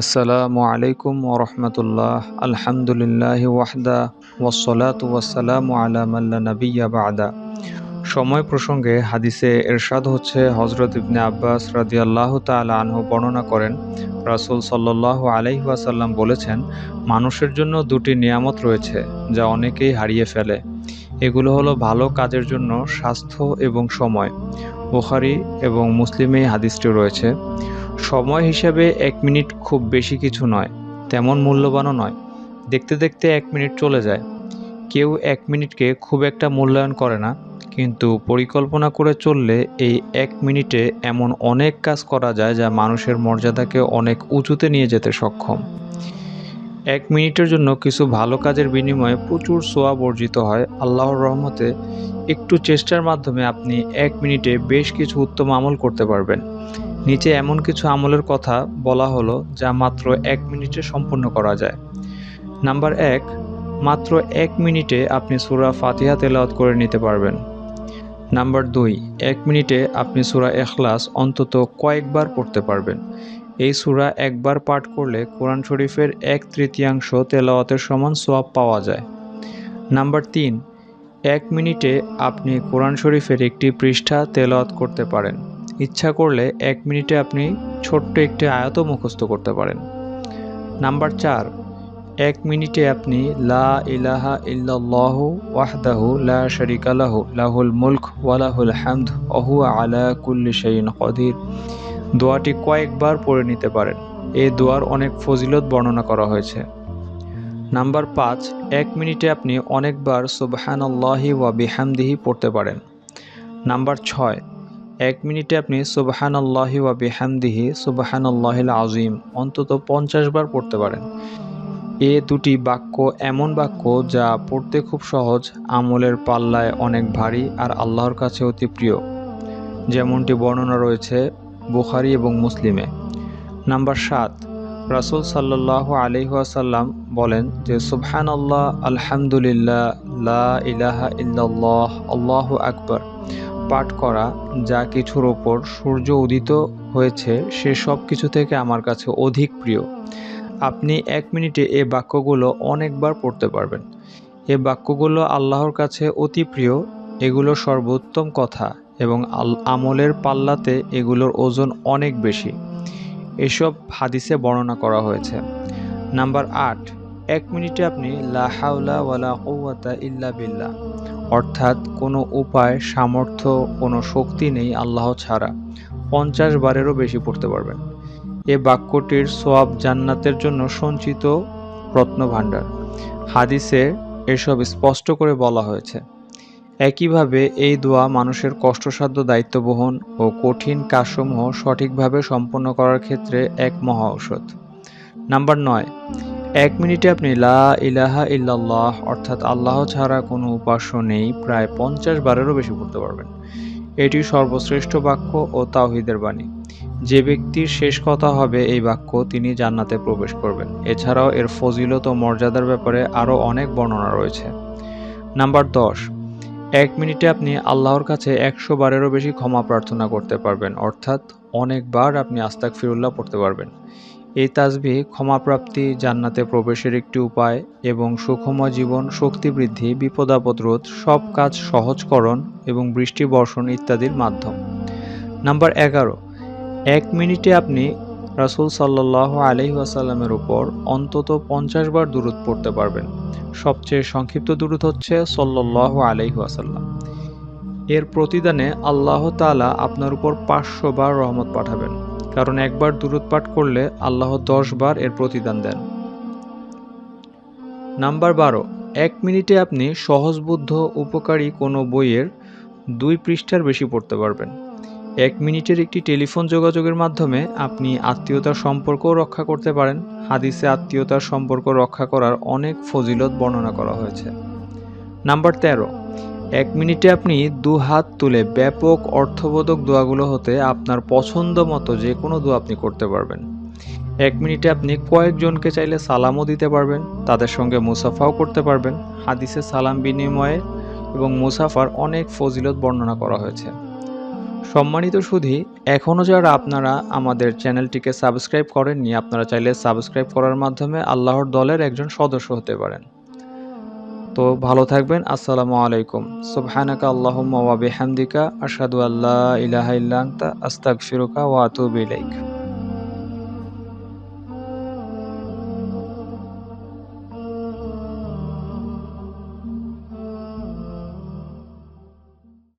আসসালামু আলাইকুম ওরহমতুল্লাহ আলহামদুলিল্লাহ ওয়াহদা ওয়াসলাত ওয়াসালাম আলা মাল্লা নবিয়া বাদা। সময় প্রসঙ্গে হাদিসে এরশাদ হচ্ছে হজরত ইবনে আব্বাস রাদিয়াল্লাহ তালা আনহু বর্ণনা করেন, রাসুল সাল্লাহ আলাইহাসাল্লাম বলেছেন, মানুষের জন্য দুটি নিয়ামত রয়েছে, যা অনেকেই হারিয়ে ফেলে। এগুলো হলো ভালো কাজের জন্য স্বাস্থ্য এবং সময়। বুখারি এবং মুসলিমে হাদিসটি রয়েছে সময় হিসাবে এক মিনিট খুব বেশি কিছু নয়, তেমন মূল্যবানও নয়। দেখতে দেখতে এক মিনিট চলে যায়। কেউ এক মিনিটকে খুব একটা মূল্যায়ন করে না, কিন্তু পরিকল্পনা করে চললে এই এক মিনিটে এমন অনেক কাজ করা যায় যা মানুষের মর্যাদাকে অনেক উঁচুতে নিয়ে যেতে সক্ষম। এক মিনিটের জন্য কিছু ভালো কাজের বিনিময়ে প্রচুর সোয়াব অর্জিত হয়। আল্লাহর রহমতে একটু চেষ্টার মাধ্যমে আপনি এক মিনিটে বেশ কিছু উত্তম আমল করতে পারবেন। নিচে এমন কিছু আমলের কথা বলা হলো যা মাত্র এক মিনিটে সম্পূর্ণ করা যায়। নাম্বার এক, মাত্র এক মিনিটে আপনি সুরা ফাতিহা তেলাওয়াত করে নিতে পারবেন। নাম্বার দুই, এক মিনিটে আপনি সুরা এখলাস অন্তত কয়েকবার পড়তে পারবেন। এই সুরা একবার পাঠ করলে কোরআন শরীফের এক তৃতীয়াংশ তেলাওয়াতের সমান সোয়াব পাওয়া যায়। নাম্বার তিন, এক মিনিটে আপনি কোরআন শরীফের একটি পৃষ্ঠা তেলাওয়াত করতে পারেন। ইচ্ছা করলে এক মিনিটে আপনি ছোট্ট একটি আয়ত মুখস্থ করতে পারেন। নাম্বার চার, এক মিনিটে আপনি লা ইলাহা ইল্লাল্লাহ ওয়াহদাহু লা শারিকা লাহু, লাহুল মুলক ওয়ালাহুল হামদ অহু আলা কুল্লি শাইইন কদির দোয়াটি কয়েকবার পড়ে নিতে পারেন। এই দোয়ার অনেক ফজিলত বর্ণনা করা হয়েছে। নাম্বার পাঁচ, এক মিনিটে আপনি অনেকবার সুবহানাল্লাহি ওয়া বিহামদিহি পড়তে পারেন। নাম্বার ছয় এক মিনিটে আপনি সুবাহান আল্লাহি ওয়া বিহামদিহি সুবাহান আজিম অন্তত পঞ্চাশ বার পড়তে পারেন। এ দুটি বাক্য এমন বাক্য যা পড়তে খুব সহজ, আমলের পাল্লায় অনেক ভারী আর আল্লাহর কাছে অতি প্রিয়। যেমনটি বর্ণনা রয়েছে বুখারি এবং মুসলিমে। নাম্বার সাত, রাসুল সাল্লাহ আলিহাসাল্লাম বলেন যে সুবহান আল্লাহ আলহামদুলিল্লাহ, লা ইলাহা আল্লাহ আকবর। পাঠ করা, যা কিছুর ওপর সূর্য উদিত হয়েছে, সে সব কিছু থেকে আমার কাছে অধিক প্রিয়। আপনি এক মিনিটে এ বাক্যগুলো অনেকবার পড়তে পারবেন। এ বাক্যগুলো আল্লাহর কাছে অতি প্রিয়, এগুলো সর্বোত্তম কথা এবং আমলের পাল্লাতে এগুলোর ওজন অনেক বেশি। এসব হাদিসে বর্ণনা করা হয়েছে। নাম্বার আট, এক মিনিটে আপনি লা হাওলা ওয়ালা ইল্লা বিল্লাহ। অর্থাৎ কোনো উপায়, সামর্থ্য, কোনো শক্তি নেই আল্লাহ ছাড়া। পঞ্চাশ বারেরও বেশি পড়তে পারবেন। এ বাক্যটির সোয়াব জান্নাতের জন্য সঞ্চিত রত্নভাণ্ডার হাদিসে এসব স্পষ্ট করে বলা হয়েছে। একইভাবে এই দোয়া মানুষের কষ্টসাধ্য দায়িত্ব বহন ও কঠিন কাজসমূহ সঠিকভাবে সম্পন্ন করার ক্ষেত্রে এক মহা ঔষধ। নাম্বার নয় এক মিনিটে আপনি লা ইলাহা ইল্লাল্লাহ, অর্থাৎ আল্লাহ ছাড়া কোনো উপাস্য নেই, প্রায় পঞ্চাশ বারেরও বেশি পড়তে পারবেন। এটি সর্বশ্রেষ্ঠ বাক্য ও তাওহিদের বাণী। যে ব্যক্তির শেষ কথা হবে এই বাক্য, তিনি জান্নাতে প্রবেশ করবেন। এছাড়াও এর ফজিলত ও মর্যাদার ব্যাপারে আরও অনেক বর্ণনা রয়েছে। নাম্বার দশ, এক মিনিটে আপনি আল্লাহর কাছে একশো বারেরও বেশি ক্ষমা প্রার্থনা করতে পারবেন, অর্থাৎ অনেকবার আপনি আস্তাক ফিরুল্লাহ পড়তে পারবেন। এই তাজবি ক্ষমাপ্রাপ্তি, জান্নাতে প্রবেশের একটি উপায় এবং সুখময় জীবন, শক্তি বৃদ্ধি, বিপদাপদ রোধ, সব কাজ সহজকরণ এবং বৃষ্টি বর্ষণ ইত্যাদির মাধ্যম। নাম্বার এগারো, এক মিনিটে আপনি রাসুল সাল্লাহ আলহি আসাল্লামের উপর অন্তত পঞ্চাশ বার দূরত পড়তে পারবেন। সবচেয়ে সংক্ষিপ্ত দূরত হচ্ছে সল্লাহ আলহি আসাল্লাম এর প্রতিদানে আল্লাহ তালা আপনার উপর পাঁচশো বার রহমত পাঠাবেন। কারণ একবার দূরত পাঠ করলে আল্লাহ দশ বার এর প্রতিদান দেন। নাম্বার বারো, এক মিনিটে আপনি সহজবুদ্ধ উপকারী কোনো বইয়ের দুই পৃষ্ঠার বেশি পড়তে পারবেন। এক মিনিটের একটি টেলিফোন যোগাযোগের মাধ্যমে আপনি আত্মীয়তার সম্পর্কও রক্ষা করতে পারেন। হাদিসে আত্মীয়তার সম্পর্ক রক্ষা করার অনেক ফজিলত বর্ণনা করা হয়েছে। নাম্বার তেরো এক মিনিটে আপনি দু হাত তুলে ব্যাপক অর্থবোধক দোয়াগুলো হতে আপনার পছন্দ মতো যে কোনো দোয়া আপনি করতে পারবেন। এক মিনিটে আপনি কয়েকজনকে চাইলে সালামও দিতে পারবেন, তাদের সঙ্গে মুসাফাও করতে পারবেন, হাদিসে সালাম বিনিময়ে এবং মুসাফার অনেক ফজিলত বর্ণনা করা হয়েছে। সম্মানিত সুধী এখনও যারা আপনারা আমাদের চ্যানেলটিকে সাবস্ক্রাইব করেননি, আপনারা চাইলে সাবস্ক্রাইব করার মাধ্যমে আল্লাহর দলের একজন সদস্য হতে পারেন। তো ভালো থাকবেন, আসসালামু আলাইকুম। সুবহানাকা আল্লাহুম্মা ওয়া বিহামদিকা, আশহাদু আল্লা ইলাহা ইল্লা আস্তাগফিরুকা ওয়া আতুবু ইলাইক।